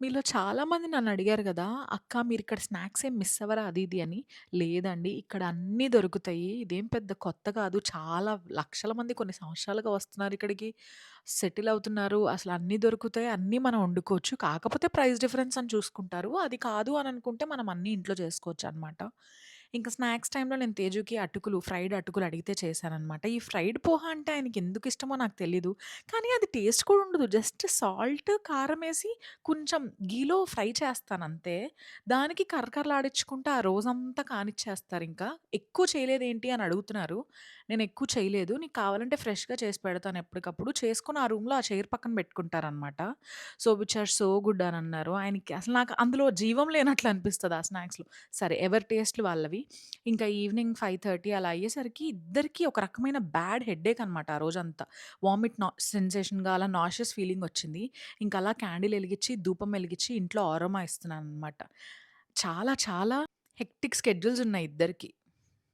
మీలో చాలామంది నన్నడిగారు గదా! "అక్క మీరిక్కడ స్నాక్స్ ఏం మిస్ అవ్వరా?" అది ఇది అని. లేదండి ఇక్కడ అన్నీ దొరుకుతాయి. ఇదేం పెద్ద కొత్త కాదు. చాలా లక్షల మంది కొన్ని సంవత్సరాలుగా వస్తున్నారిక్కడికి. సెటిల్ అవుతున్నారు. అసలు అన్నీ దొరుకుతాయి. అన్నీ మనం వండుకోవచ్చు. కాకపోతే ప్రైస్ డిఫరెన్స్ అని చూసుకుంటారు. అది కాదు అని అనుకుంటే మనం అన్నీ ఇంట్లో చేసుకోవచ్చనమాట. ఇంకా స్నాక్స్ టైంలో నేను తేజుకి అటుకులు, ఫ్రైడ్ అటుకులు అడిగితే చేశాననమాట. ఈ ఫ్రైడ్ పోహ అంటే ఆయనకెందుకిష్టమో నాకు తెలీదు. కానీ అది టేస్ట్ కూడా ఉండదు. జస్ట్ సాల్ట్, కారమేసి కొంచెం ఘీలో ఫ్రై చేస్తానంతే. దానికి కరకరలాడించుకుంటా ఆ రోజంతా కానిచ్చేస్తారింకా. ఎక్కువ చేయలేదేంటి అని అడుగుతున్నారు. నేనెక్కువ చేయలేదు. నీకు కావాలంటే ఫ్రెష్‌గా చేసి పెడతాను ఎప్పటికప్పుడు. చేసుకొని ఆ రూమ్‌లో ఆ చైర్ పక్కన పెట్టుకుంటారనమాట. So, which are so good అనన్నారు. ఆయనకి అసలు నాకు అందులో జీవం లేనట్లు అనిపిస్తది ఆ స్నాక్స్‌లో. సరే ఎవరి టేస్ట్‌లు వాళ్ళవి. ఇంకా ఈవినింగ్ 5:30 అలా అయ్యేసరికి ఇద్దరికీ ఒక రకమైన బ్యాడ్ హెడ్‌ఏక్ అనమాట ఆ రోజంతా. వామిట్ నా సెన్సేషన్‌గా అలా నాషియస్ ఫీలింగొచ్చింది. ఇంక అలా క్యాండిల్ వెలిగించి ధూపం వెలిగించి ఇంట్లో ఆరోమా ఇస్తున్నాను అనమాట చాలా చాలా హెక్టిక్ స్కెడ్యూల్స్ ఉన్నాయి ఇద్దరికీ.